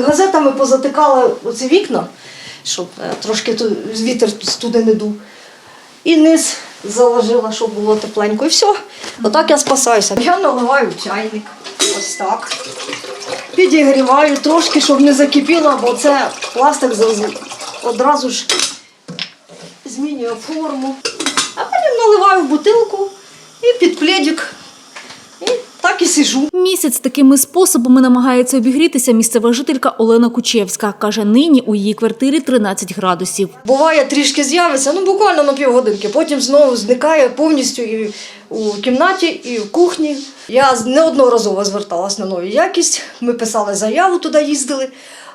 газетами позатикала оці вікна, щоб е, трошки вітер туди не дув. І низ заложила, щоб було тепленько. І все. Отак я спасаюся. Я наливаю чайник. Ось так. Підігріваю трошки, щоб не закипіло, бо це пластик одразу ж змінює форму. А потім наливаю в бутилку і під пледик. Так і сижу. Місяць такими способами намагається обігрітися місцева жителька Олена Кучевська. Каже, нині у її квартирі 13 градусів. Буває, трішки з'явиться, ну буквально на півгодинки. Потім знову зникає повністю і у кімнаті, і в кухні. Я неодноразово зверталась на нову якість. Ми писали заяву, туди їздили.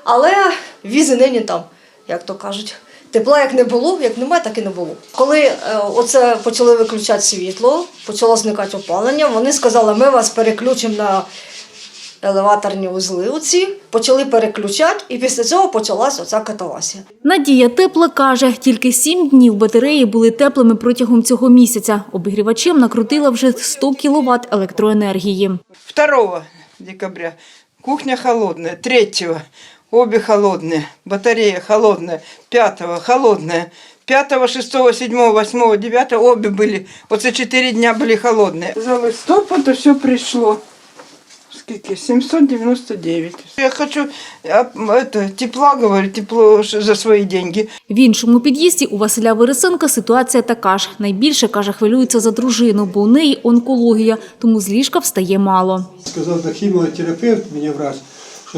Але візи нині там, як то кажуть. Тепла як не було, як немає, так і не було. Коли е, оце почали виключати світло, почало зникати опалення, вони сказали, ми вас переключимо на елеваторні узли оці, почали переключати, і після цього почалась оця катавасія. Надія Тепла каже, тільки сім днів батареї були теплими протягом цього місяця. Обігрівачем накрутила вже 100 кВт електроенергії. 2 декабря кухня холодная, 3 обе холодные, батарея холодная, 5 холодная, 5, 6, 7, 8, 9 обе были, вот за 4 дня были холодные. За листопад все пришло. Скільки? 799. Я хочу а, это, тепла, говорю, тепло ш- за свои деньги. В іншому під'їзді у Василя Вересенка ситуація така ж. Найбільше, каже, хвилюється за дружину, бо у неї онкологія, тому з ліжка встає мало. Сказав так хіміотерапевт мені враз,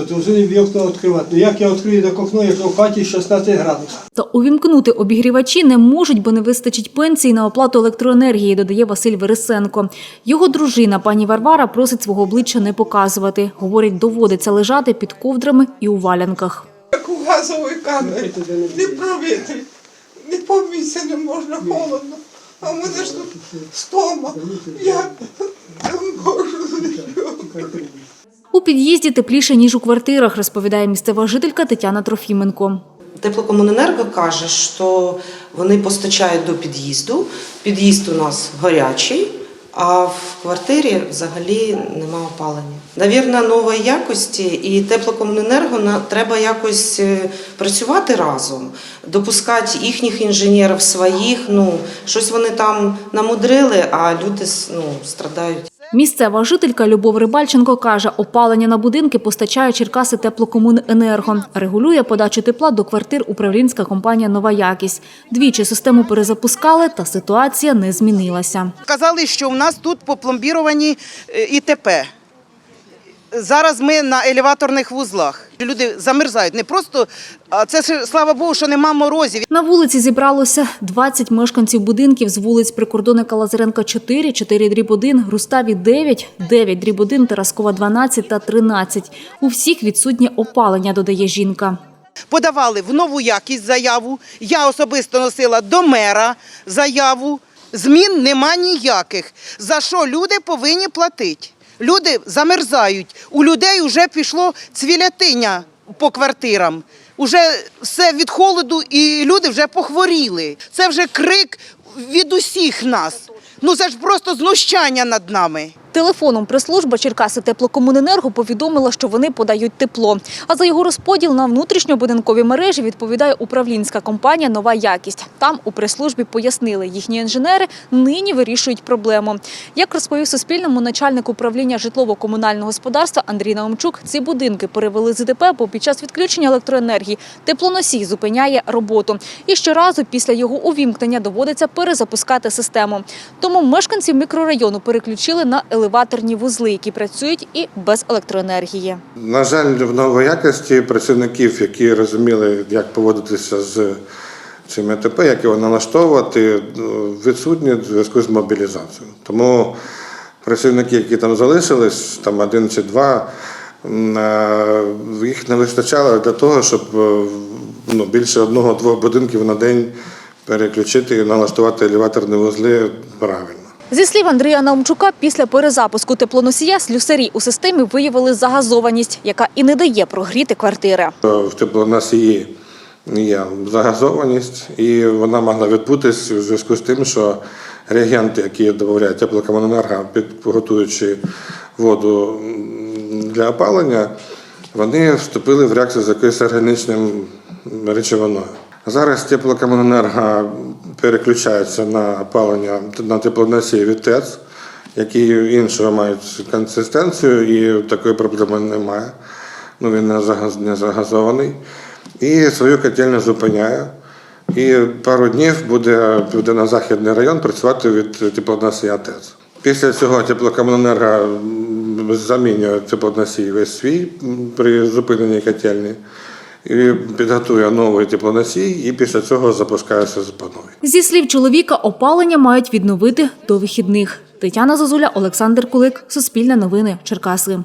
що повинні вікна відкривати. Ну як я відкрию так окно, як в хаті 16 градусів. Та увімкнути обігрівачі не можуть, бо не вистачить пенсії на оплату електроенергії, додає Василь Вересенко. Його дружина, пані Варвара, просить свого обличчя не показувати. Говорить, доводиться лежати під ковдрами і у валянках. Як у газовій камері. Не провітрі. Не поміться не можна холодно. А в мене ж тут стома. Я не можу. У під'їзді тепліше, ніж у квартирах, розповідає місцева жителька Тетяна Трофіменко. Теплокомуненерго каже, що вони постачають до під'їзду. Під'їзд у нас гарячий, а в квартирі взагалі нема опалення. Навірно, нової якості і теплокомуненерго треба якось е, працювати разом, допускати їхніх інженерів своїх. Ну щось вони там намудрили, а люди ну, страдають. Місцева жителька Любов Рибальченко каже, опалення на будинки постачає Черкаси теплокомуненерго. Регулює подачу тепла до квартир управлінська компанія Нова якість. Двічі систему перезапускали, та ситуація не змінилася. Казали, що в нас тут попломбіровані е, ІТП. Зараз ми на елеваторних вузлах. Люди замерзають. Не просто, а це ж, слава Богу, що нема морозів. На вулиці зібралося 20 мешканців будинків з вулиць Прикордонника Лазаренка 4, 4 дріб 1, Груставі 9, 9 дріб 1, Тараскова 12 та 13. У всіх відсутнє опалення, додає жінка. Подавали в нову якість заяву. Я особисто носила до мера заяву. Змін нема ніяких. За що люди повинні платити? Люди замерзають. У людей вже пішло цвілятиня по квартирам. Уже все від холоду, і люди вже похворіли. Це вже крик від усіх нас. Ну це ж просто знущання над нами. Телефоном прес-служба Черкаси теплокомуненерго повідомила, що вони подають тепло. А за його розподіл на внутрішньобудинкові мережі відповідає управлінська компанія Нова якість. Там у прес-службі пояснили, їхні інженери нині вирішують проблему. Як розповів Суспільному начальник управління житлово-комунального господарства Андрій Наумчук, ці будинки перевели з ДП, бо під час відключення електроенергії теплоносій зупиняє роботу. І щоразу після його увімкнення доводиться перезапускати систему. Тому мешканців мікрорайону переключили на елеваторні вузли, які працюють і без електроенергії. На жаль, в новоякості працівників, які розуміли, як поводитися з цим ЕТП, як його налаштовувати, відсутні в зв'язку з мобілізацією. Тому працівники, які там залишились, там один чи два, е, їх не вистачало для того, щоб е, ну, більше одного-двох будинків на день переключити і налаштувати елеваторні вузли правильно. Зі слів Андрія Наумчука, після перезапуску теплоносія слюсарі у системі виявили загазованість, яка і не дає прогріти квартири. В теплоносії є загазованість, і вона могла відбутись у зв'язку з тим, що реагенти, які додають теплокомуненерго, підготуючи воду для опалення, вони вступили в реакцію з якоюсь органічним речовиною. Зараз теплокомуненерго переключається на опалення на теплоносії від ТЕЦ, які іншого мають консистенцію, і такої проблеми немає. Ну, він не загазований. І свою котельню зупиняє. І пару днів буде південно-західний район працювати від теплоносія ТЕЦ. Після цього теплокомуненерго замінює теплоносій весь свій при зупиненні котельні. Підготує новий теплоносій, і після цього запускається з новій. Зі слів чоловіка, опалення мають відновити до вихідних. Тетяна Зозуля, Олександр Кулик, Суспільне новини, Черкаси.